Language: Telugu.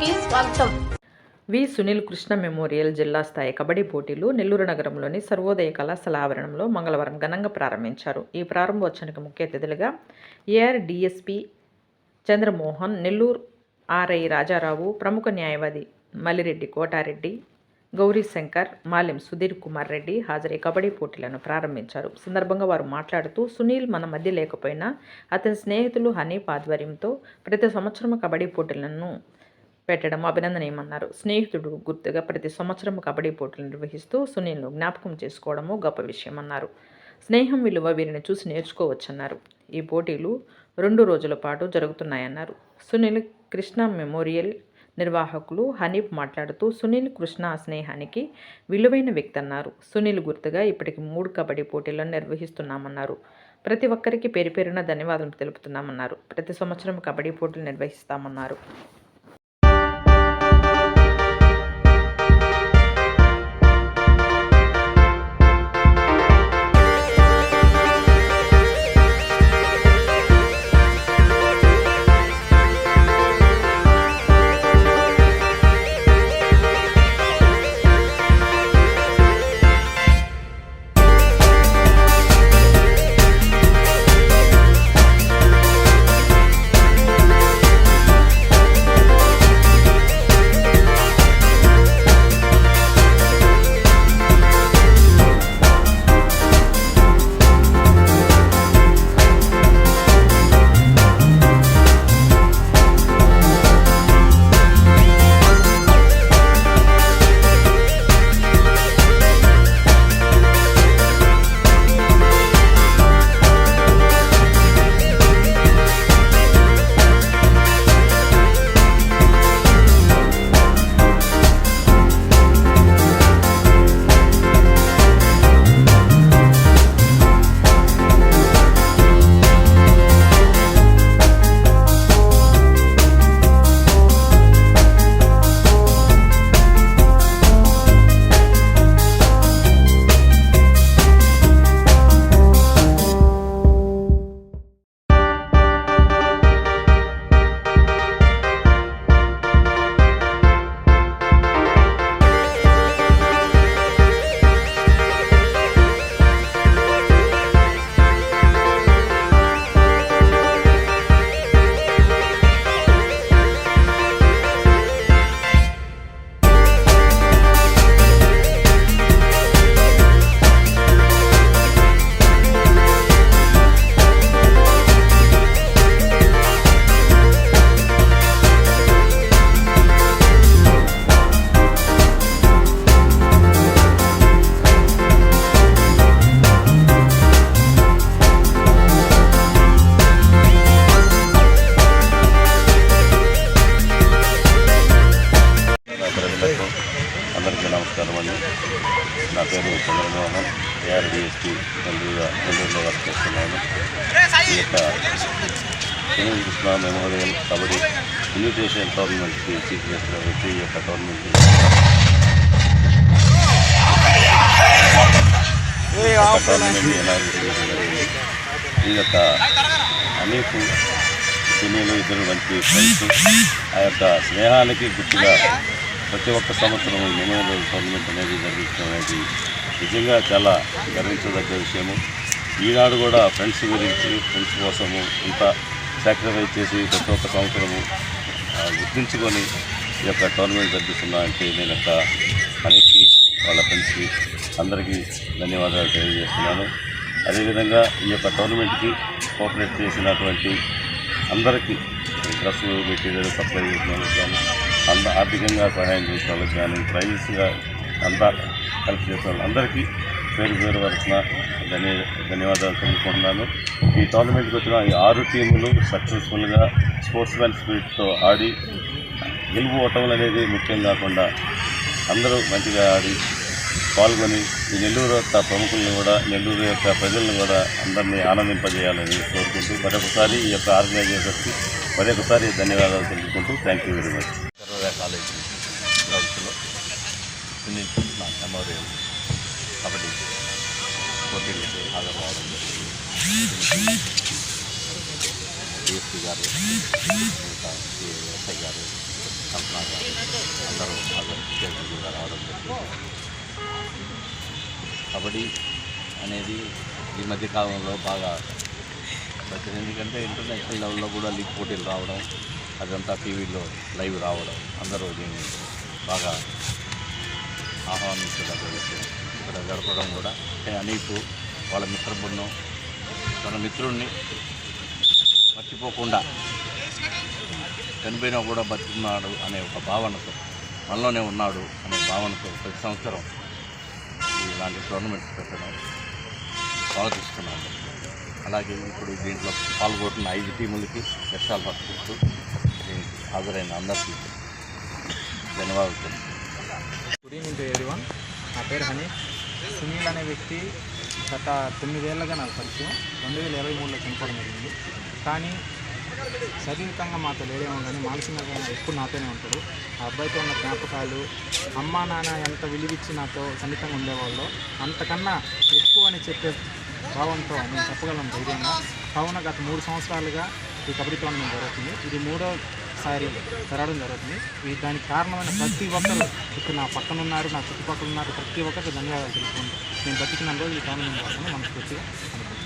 కి స్వాగతం. వి. సునీల్ కృష్ణ మెమోరియల్ జిల్లా స్థాయి కబడ్డీ పోటీలు నెల్లూరు నగరంలోని సర్వోదయ కళాశాల ఆవరణంలో మంగళవారం ఘనంగా ప్రారంభించారు. ఈ ప్రారంభోత్సవానికి ముఖ్య అతిథులుగా AR DSP Chandramohan Nellore RI Rajarao ప్రముఖ న్యాయవాది మల్లిరెడ్డి కోటారెడ్డి గౌరీ శంకర్ మాలెం సుధీర్ కుమార్ రెడ్డి హాజరై కబడ్డీ పోటీలను ప్రారంభించారు. సందర్భంగా వారు మాట్లాడుతూ సునీల్ మన మధ్య లేకపోయినా అతని స్నేహితులు హనీఫ్ ఆధ్వర్యంతో ప్రతి సంవత్సరం కబడ్డీ పోటీలను పెట్టడం అభినందనీయమన్నారు. స్నేహితుడు గుర్తుగా ప్రతి సంవత్సరం కబడ్డీ పోటీలు నిర్వహిస్తూ సునీల్ను జ్ఞాపకం చేసుకోవడము గొప్ప విషయమన్నారు. స్నేహం విలువ వీరిని చూసి నేర్చుకోవచ్చన్నారు. ఈ పోటీలు రెండు రోజుల పాటు జరుగుతున్నాయన్నారు. సునీల్ కృష్ణ మెమోరియల్ నిర్వాహకులు హనీఫ్ మాట్లాడుతూ సునీల్ కృష్ణ స్నేహానికి విలువైన వ్యక్తి అన్నారు సునీల్ గుర్తుగా ఇప్పటికి మూడు కబడ్డీ పోటీలను నిర్వహిస్తున్నామన్నారు. ప్రతి ఒక్కరికి పేరు పేరున ధన్యవాదాలు తెలుపుతున్నామన్నారు. ప్రతి సంవత్సరం కబడ్డీ పోటీలు నిర్వహిస్తామన్నారు. ఏఆర్డిఎస్పి నెల్లూరు నెల్లూరులో వర్క్ చేస్తున్నాను ఈ యొక్క సునీల్ కృష్ణ మెమోరియల్ కబడ్డీ ఇన్విటేషన్ టోర్నమెంట్కి చీఫ్ గెస్ట్గా వచ్చి ఈ యొక్క టోర్నమెంట్కి టోర్నమెంట్ ఎలా ఈ యొక్క అనేక సునీలు ఇద్దరు మంచి ఫ్రెండ్స్ ఆ యొక్క స్నేహానికి గుర్తుగా ప్రతి ఒక్క సంవత్సరం మెమోరియల్ టోర్నమెంట్ అనేది జరుగుతుంది అనేది నిజంగా చాలా గర్వించదగ్గ విషయము. ఈనాడు కూడా ఫ్రెండ్స్ గురించి ఫ్రెండ్స్ కోసము ఇంత సాక్రిఫైస్ చేసి ప్రతి ఒక్క సంవత్సరము గుర్తించుకొని ఈ యొక్క టోర్నమెంట్ జరిపిస్తున్నా అంటే నేను యొక్క మనకి వాళ్ళ ఫ్రెండ్స్కి అందరికీ ధన్యవాదాలు తెలియజేస్తున్నాను. అదేవిధంగా ఈ యొక్క టోర్నమెంట్కి కోఆపరేట్ చేసినటువంటి అందరికీ డ్రెస్ మెటీరియల్ సప్లై చేసిన వాళ్ళకి కానీ అంద ఆర్థికంగా సహాయం చేసిన వాళ్ళకి కానీ ప్రైజెస్గా అంతా హెల్ప్ చేసిన వాళ్ళందరికీ పేరు పేరు వరకున ధన్య ధన్యవాదాలు తెలుపుకుంటున్నాను. ఈ టోర్నమెంట్కి వచ్చిన ఈ ఆరు టీములు సక్సెస్ఫుల్గా స్పోర్ట్స్ మ్యాన్ స్పిరిట్తో ఆడి గెలుపు ఓటములు అనేది ముఖ్యం కాకుండా అందరూ మంచిగా ఆడి పాల్గొని ఈ నెల్లూరు యొక్క ప్రముఖులను కూడా నెల్లూరు యొక్క ప్రజలను కూడా అందరినీ ఆనందింపజేయాలని కోరుకుంటూ మరొకసారి ఈ యొక్క ఆర్గనైజేషన్కి మరొకసారి ధన్యవాదాలు తెలుపుకుంటూ థ్యాంక్ యూ వెరీ మచ్. కాలేజ్లో కాలేజీ గ్రౌండ్స్లో సునీల్ మెమోరియల్. కబడ్డీ పోటీలకు హాజరు డిఎస్పీ గారు ఇంకా ఎస్ఐ గారు కల్పన గారు అందరూ హాజరు కూడా రావడం జరిగింది. కబడ్డీ అనేది ఈ మధ్య కాలంలో బాగా వచ్చింది ఎందుకంటే ఇంటర్నేషనల్ లెవెల్లో కూడా లీగ్ పోటీలు రావడం అదంతా టీవీలో లైవ్ రావడం అందరూ దీన్ని బాగా ఆహ్వానించదగ్గ ఇక్కడ గడపడం కూడా. అంటే అనీపు వాళ్ళ మిత్ర బృందం తన మిత్రుడిని మర్చిపోకుండా చనిపోయినా కూడా బతుకున్నాడు అనే ఒక భావనతో మనలోనే ఉన్నాడు అనే భావనతో ప్రతి సంవత్సరం ఇలాంటి టోర్నమెంట్స్ పెట్టడం స్వాగతిస్తున్నాను అలాగే ఇప్పుడు దీంట్లో పాల్గొంటున్న ఐదు టీములకి లక్ష్యాలు పట్టుకుంటూ దీనికి హాజరైన అందరికీ ధన్యవాదాలు. గుడ్ ఈవినింగ్ పేరు హనీష్ సునీల్ అనే వ్యక్తి గత తొమ్మిదేళ్ళుగా నాకు పరిచయం. రెండు వేల ఇరవై మూడులో చనిపోవడం జరిగింది. కానీ శారీరకంగా మాతో లేడేమో కానీ మానసికంగా ఎప్పుడు నాతోనే ఉంటాడు. ఆ అబ్బాయితో ఉన్న జ్ఞాపకాలు అమ్మా నాన్న ఎంత విలువిచ్చి నాతో సన్నిహితంగా ఉండేవాళ్ళు అంతకన్నా ఎక్కువ అని చెప్పే భావంతో నేను చెప్పగలను ధైర్యంగా. కావున గత మూడు సంవత్సరాలుగా ఈ కబడ్డీ టోర్నమెంట్ జరుగుతుంది. ఇది మూడో ఒకసారి జరగడం జరుగుతుంది. ఈ దానికి కారణమైన ప్రతి ఒక్కరు ఇక్కడ నా పక్కన ఉన్నారు నా చుట్టుపక్కల ఉన్నారు. ప్రతి ఒక్కరికి ధన్యవాదాలు తెలుసుకుంటాను నేను బతికిన రోజు ఈ కారణం మనస్ఫూర్తిగా అనుకుంటున్నాను